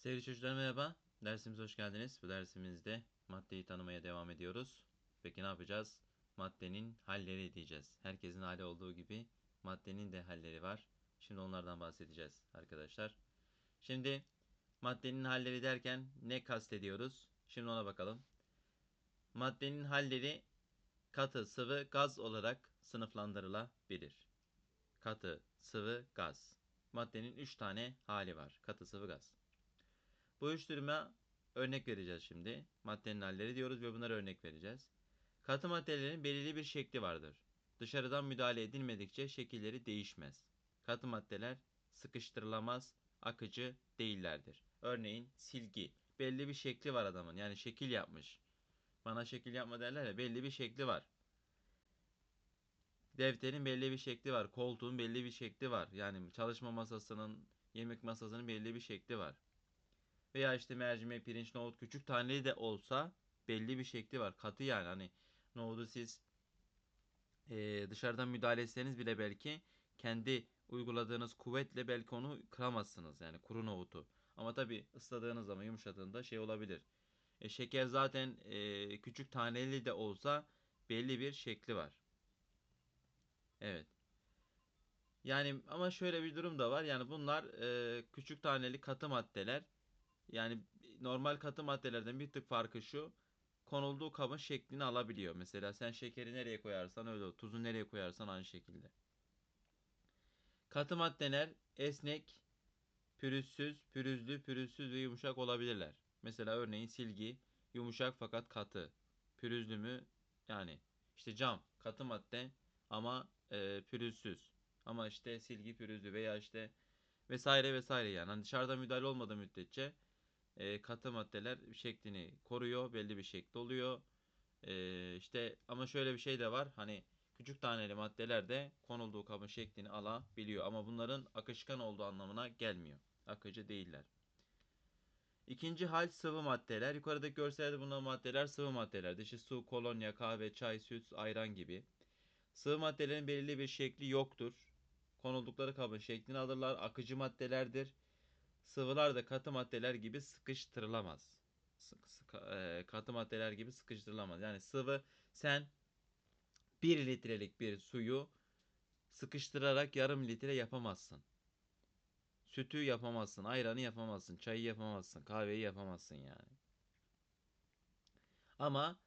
Sevgili çocuklar merhaba. Dersimize hoş geldiniz. Bu dersimizde maddeyi tanımaya devam ediyoruz. Peki ne yapacağız? Maddenin halleri diyeceğiz. Herkesin hali olduğu gibi maddenin de halleri var. Şimdi onlardan bahsedeceğiz arkadaşlar. Şimdi maddenin halleri derken ne kastediyoruz? Şimdi ona bakalım. Maddenin halleri katı, sıvı, gaz olarak sınıflandırılabilir. Katı, sıvı, gaz. Maddenin 3 tane hali var. Katı, sıvı, gaz. Bu üç duruma örnek vereceğiz şimdi. Maddenin halleri diyoruz ve bunlara örnek vereceğiz. Katı maddelerin belirli bir şekli vardır. Dışarıdan müdahale edilmedikçe şekilleri değişmez. Katı maddeler sıkıştırılamaz, akıcı değillerdir. Örneğin silgi. Belli bir şekli var adamın. Yani şekil yapmış. Bana şekil yapma derler ya belli bir şekli var. Defterin belli bir şekli var. Koltuğun belli bir şekli var. Yani çalışma masasının, yemek masasının belli bir şekli var. Veya işte mercimek, pirinç, nohut küçük taneli de olsa belli bir şekli var. Katı yani hani nohudu siz e, dışarıdan müdahale etseniz bile belki kendi uyguladığınız kuvvetle belki onu kıramazsınız. Yani kuru nohutu. Ama tabi ısladığınız zaman yumuşadığında şey olabilir. E, şeker zaten e, küçük taneli de olsa belli bir şekli var. Evet. Yani ama şöyle bir durum da var. Yani bunlar e, küçük taneli katı maddeler. Yani normal katı maddelerden bir tık farkı şu. Konulduğu kabın şeklini alabiliyor. Mesela sen şekeri nereye koyarsan öyle. Tuzu nereye koyarsan aynı şekilde. Katı maddeler esnek, pürüzsüz, pürüzlü, pürüzsüz ve yumuşak olabilirler. Mesela örneğin silgi yumuşak fakat katı. Pürüzlü mü? Yani işte cam katı madde ama e, pürüzsüz. Ama işte silgi pürüzlü veya işte vesaire vesaire yani. Hani dışarıda müdahale olmadığı müddetçe e, katı maddeler şeklini koruyor. Belli bir şekli oluyor. E, işte ama şöyle bir şey de var. Hani küçük taneli maddeler de konulduğu kabın şeklini alabiliyor. Ama bunların akışkan olduğu anlamına gelmiyor. Akıcı değiller. İkinci hal sıvı maddeler. Yukarıdaki görselde bulunan maddeler sıvı maddelerdir. İşte su, kolonya, kahve, çay, süt, ayran gibi. Sıvı maddelerin belirli bir şekli yoktur. Konuldukları kabın şeklini alırlar. Akıcı maddelerdir. Sıvılar da katı maddeler gibi sıkıştırılamaz. Sık, sık, e, katı maddeler gibi sıkıştırılamaz. Yani sıvı sen 1 litrelik bir suyu sıkıştırarak yarım litre yapamazsın. Sütü yapamazsın, ayranı yapamazsın, çayı yapamazsın, kahveyi yapamazsın yani. Ama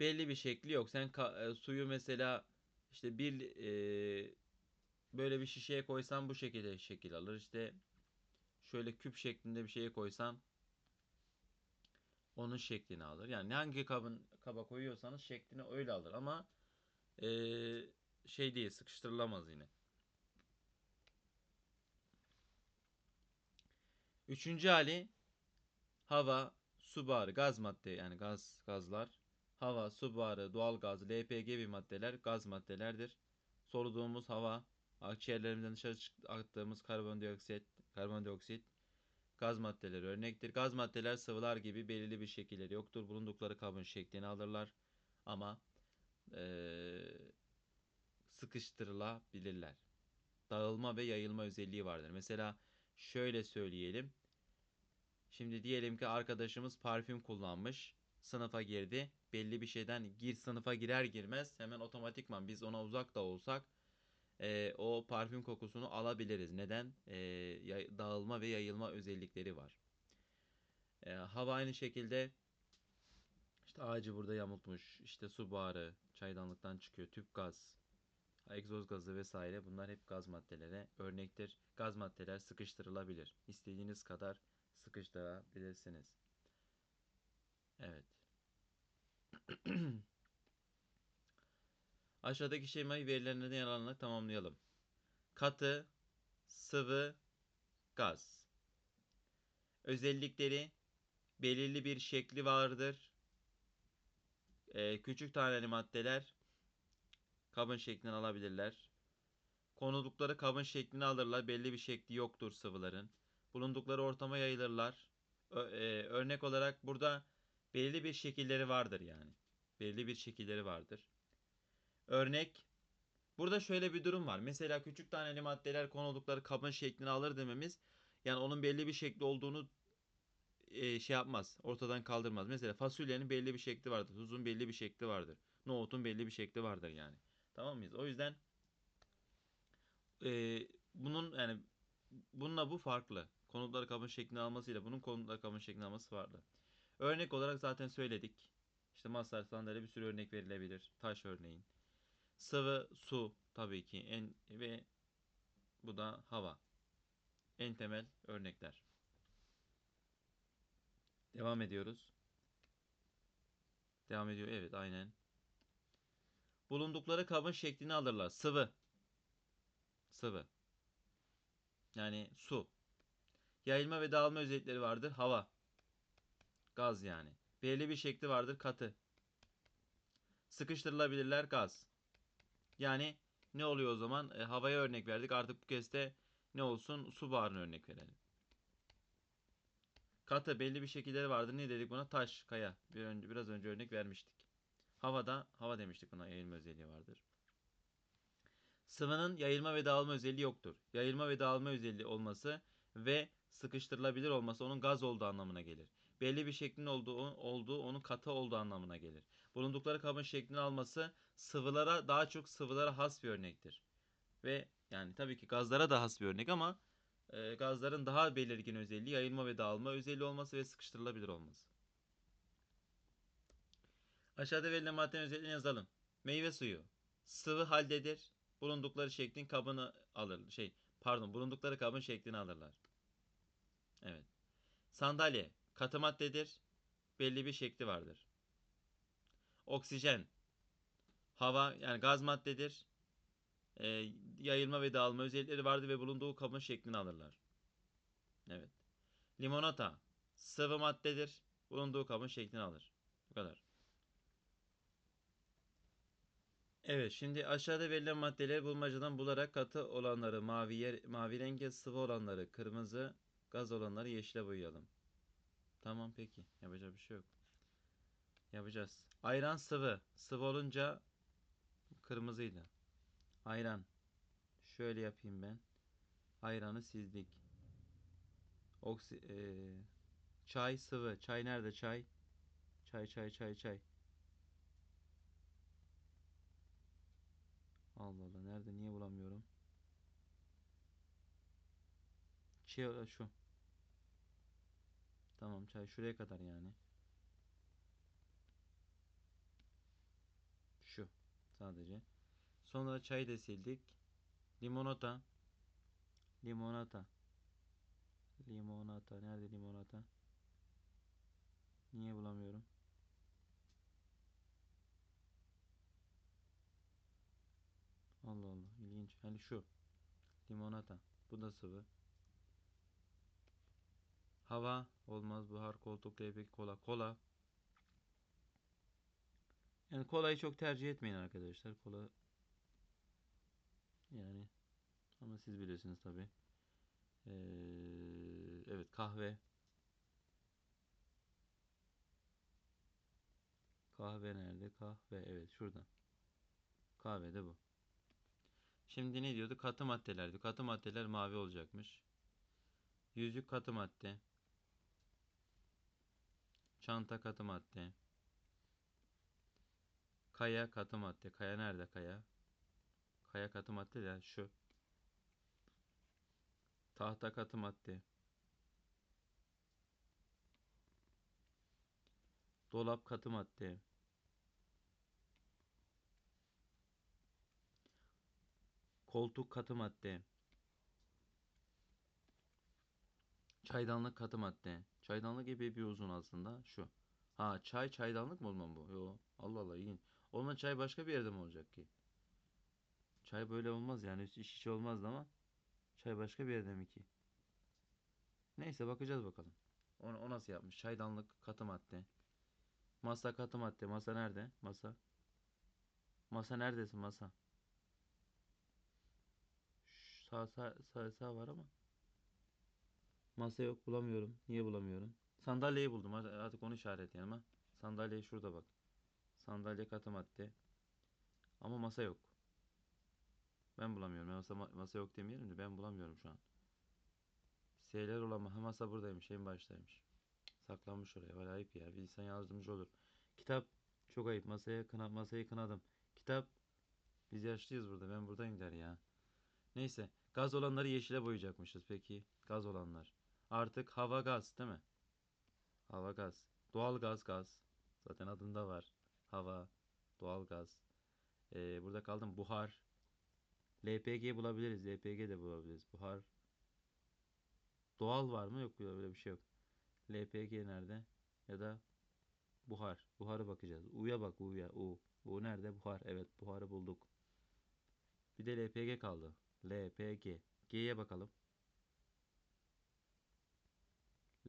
belli bir şekli yok. Sen e, suyu mesela işte bir e, böyle bir şişeye koysan bu şekilde şekil alır. İşte şöyle küp şeklinde bir şeye koysan onun şeklini alır. Yani hangi kabın kaba koyuyorsanız şeklini öyle alır ama e, şey değil sıkıştırılamaz yine. Üçüncü hali hava, su buharı, gaz madde yani gaz gazlar. Hava, su buharı, doğal gaz, LPG gibi maddeler gaz maddelerdir. Soluduğumuz hava, akciğerlerimizden dışarı attığımız karbondioksit, karbondioksit gaz maddeleri örnektir. Gaz maddeler sıvılar gibi belirli bir şekilleri yoktur. Bulundukları kabın şeklini alırlar ama ee, sıkıştırılabilirler. Dağılma ve yayılma özelliği vardır. Mesela şöyle söyleyelim. Şimdi diyelim ki arkadaşımız parfüm kullanmış. Sınıfa girdi. Belli bir şeyden gir sınıfa girer girmez hemen otomatikman biz ona uzak da olsak e, o parfüm kokusunu alabiliriz. Neden? E, dağılma ve yayılma özellikleri var. E, hava aynı şekilde işte ağacı burada yamultmuş. İşte su buharı çaydanlıktan çıkıyor. Tüp gaz, egzoz gazı vesaire bunlar hep gaz maddelere örnektir. Gaz maddeler sıkıştırılabilir. İstediğiniz kadar sıkıştırabilirsiniz. Evet. Aşağıdaki şemayı verilerine yer alarak tamamlayalım. Katı, sıvı, gaz. Özellikleri belirli bir şekli vardır. Ee, küçük taneli maddeler kabın şeklini alabilirler. Konuldukları kabın şeklini alırlar. Belli bir şekli yoktur sıvıların. Bulundukları ortama yayılırlar. Ö e, örnek olarak burada belirli bir şekilleri vardır yani. Belirli bir şekilleri vardır. Örnek burada şöyle bir durum var. Mesela küçük taneli maddeler konuldukları kabın şeklini alır dememiz yani onun belli bir şekli olduğunu e, şey yapmaz. Ortadan kaldırmaz. Mesela fasulyenin belli bir şekli vardır. Tuzun belli bir şekli vardır. Nohutun belli bir şekli vardır yani. Tamam mıyız? O yüzden e, bunun yani bununla bu farklı. Konutları kabın şeklini almasıyla bunun konutları kabın şeklini alması farklı. Örnek olarak zaten söyledik. İşte masar sandalye bir sürü örnek verilebilir. Taş örneğin. Sıvı su tabii ki en ve bu da hava. En temel örnekler. Devam ediyoruz. Devam ediyor. Evet aynen. Bulundukları kabın şeklini alırlar. Sıvı. Sıvı. Yani su. Yayılma ve dağılma özellikleri vardır. Hava. Gaz yani. Belli bir şekli vardır. Katı. Sıkıştırılabilirler. Gaz. Yani ne oluyor o zaman? E, havaya örnek verdik. Artık bu kez de ne olsun? Su buharına örnek verelim. Katı belli bir şekilleri vardır. Ne dedik buna? Taş, kaya. Bir önce, biraz önce örnek vermiştik. Havada, hava demiştik buna yayılma özelliği vardır. Sıvının yayılma ve dağılma özelliği yoktur. Yayılma ve dağılma özelliği olması ve sıkıştırılabilir olması onun gaz olduğu anlamına gelir. Belli bir şeklin olduğu, olduğu onun katı olduğu anlamına gelir. Bulundukları kabın şeklini alması sıvılara daha çok sıvılara has bir örnektir. Ve yani tabii ki gazlara da has bir örnek ama e, gazların daha belirgin özelliği yayılma ve dağılma özelliği olması ve sıkıştırılabilir olması. Aşağıda verilen maddenin özelliğini yazalım. Meyve suyu sıvı haldedir. Bulundukları şeklin kabını alır. Şey, pardon, bulundukları kabın şeklini alırlar. Evet. Sandalye katı maddedir. Belli bir şekli vardır. Oksijen hava yani gaz maddedir. Ee, yayılma ve dağılma özellikleri vardır ve bulunduğu kabın şeklini alırlar. Evet. Limonata sıvı maddedir. Bulunduğu kabın şeklini alır. Bu kadar. Evet, şimdi aşağıda verilen maddeleri bulmacadan bularak katı olanları mavi yer, mavi renge, sıvı olanları kırmızı, gaz olanları yeşile boyayalım. Tamam peki. Yapacak bir şey yok. Yapacağız. Ayran sıvı. Sıvı olunca kırmızıydı. Ayran. Şöyle yapayım ben. Ayranı sizdik. Oksi eee, çay sıvı. Çay nerede çay? Çay çay çay çay. Allah Allah nerede niye bulamıyorum? Şey şu. Tamam çay şuraya kadar yani. Şu sadece. Sonra çayı da sildik. Limonata. Limonata. Limonata. Nerede limonata? Niye bulamıyorum? Allah Allah ilginç. Hani şu. Limonata. Bu da sıvı. Hava olmaz. Buhar, koltuk, levrek, kola. Kola. Yani kolayı çok tercih etmeyin arkadaşlar. Kola yani ama siz bilirsiniz tabi. Ee, evet kahve. Kahve nerede? Kahve evet şurada. Kahve de bu. Şimdi ne diyordu? Katı maddelerdi. Katı maddeler mavi olacakmış. Yüzük katı madde. Çanta katı madde. Kaya katı madde. Kaya nerede kaya? Kaya katı madde de şu. Tahta katı madde. Dolap katı madde. Koltuk katı madde. Çaydanlık katı madde. Çaydanlık epey bir uzun aslında. Şu. Ha çay çaydanlık mı olmam bu? Yo. Allah Allah iyi. Olma çay başka bir yerde mi olacak ki? Çay böyle olmaz yani. İş hiç olmazdı ama. Çay başka bir yerde mi ki? Neyse bakacağız bakalım. O, o nasıl yapmış? Çaydanlık katı madde. Masa katı madde. Masa nerede? Masa. Masa neredesin masa? Şş, Sağ, sağ, sağ, sağ var ama. Masa yok bulamıyorum. Niye bulamıyorum? Sandalyeyi buldum. Artık onu işaretleyelim ha. Sandalye şurada bak. Sandalye katı madde. Ama masa yok. Ben bulamıyorum. Masa, masa yok demeyelim de ben bulamıyorum şu an. S'ler olamaz. Ha, masa buradaymış. En baştaymış. Saklanmış oraya. Var ayıp ya. Bir insan yardımcı olur. Kitap. Çok ayıp. Masaya kına, masayı kınadım. Kitap. Biz yaşlıyız burada. Ben buradayım der ya. Neyse. Gaz olanları yeşile boyayacakmışız peki. Gaz olanlar. Artık hava gaz değil mi? Hava gaz. Doğal gaz gaz. Zaten adında var. Hava. Doğal gaz. Ee, burada kaldım. Buhar. LPG bulabiliriz. LPG de bulabiliriz. Buhar. Doğal var mı? Yok böyle bir şey yok. LPG nerede? Ya da buhar. Buharı bakacağız. U'ya bak U'ya. U. U nerede? Buhar. Evet buharı bulduk. Bir de LPG kaldı. LPG. G'ye bakalım.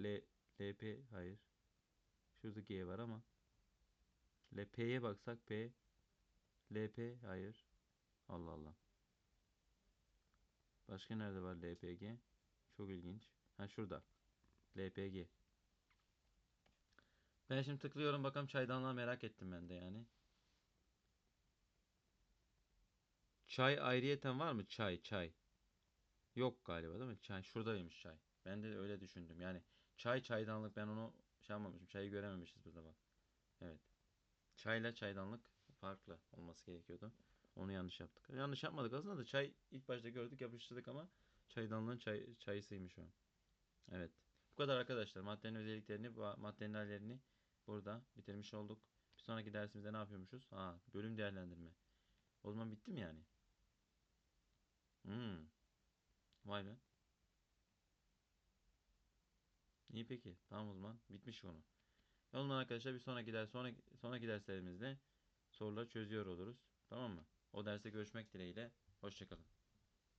L LP hayır. Şurada G var ama. LP'ye baksak P LP hayır. Allah Allah. Başka nerede var LPG? Çok ilginç. Ha şurada. LPG. Ben şimdi tıklıyorum bakalım çaydanlığa merak ettim ben de yani. Çay ayrıyeten var mı? Çay, çay. Yok galiba değil mi? Çay şuradaymış çay. Ben de öyle düşündüm. Yani çay çaydanlık ben onu şey yapmamışım. Çayı görememişiz burada bak. Evet. Çayla çaydanlık farklı olması gerekiyordu. Onu yanlış yaptık. Yanlış yapmadık aslında da çay ilk başta gördük yapıştırdık ama çaydanlığın çay, çayısıymış o. Evet. Bu kadar arkadaşlar. Maddenin özelliklerini, maddenin hallerini burada bitirmiş olduk. Bir sonraki dersimizde ne yapıyormuşuz? Ha, bölüm değerlendirme. O zaman bitti mi yani? Hmm. Vay be. İyi peki. Tamam o zaman. Bitmiş konu. O zaman arkadaşlar bir sonraki ders sonraki, sonraki derslerimizde soruları çözüyor oluruz. Tamam mı? O derste görüşmek dileğiyle. Hoşçakalın.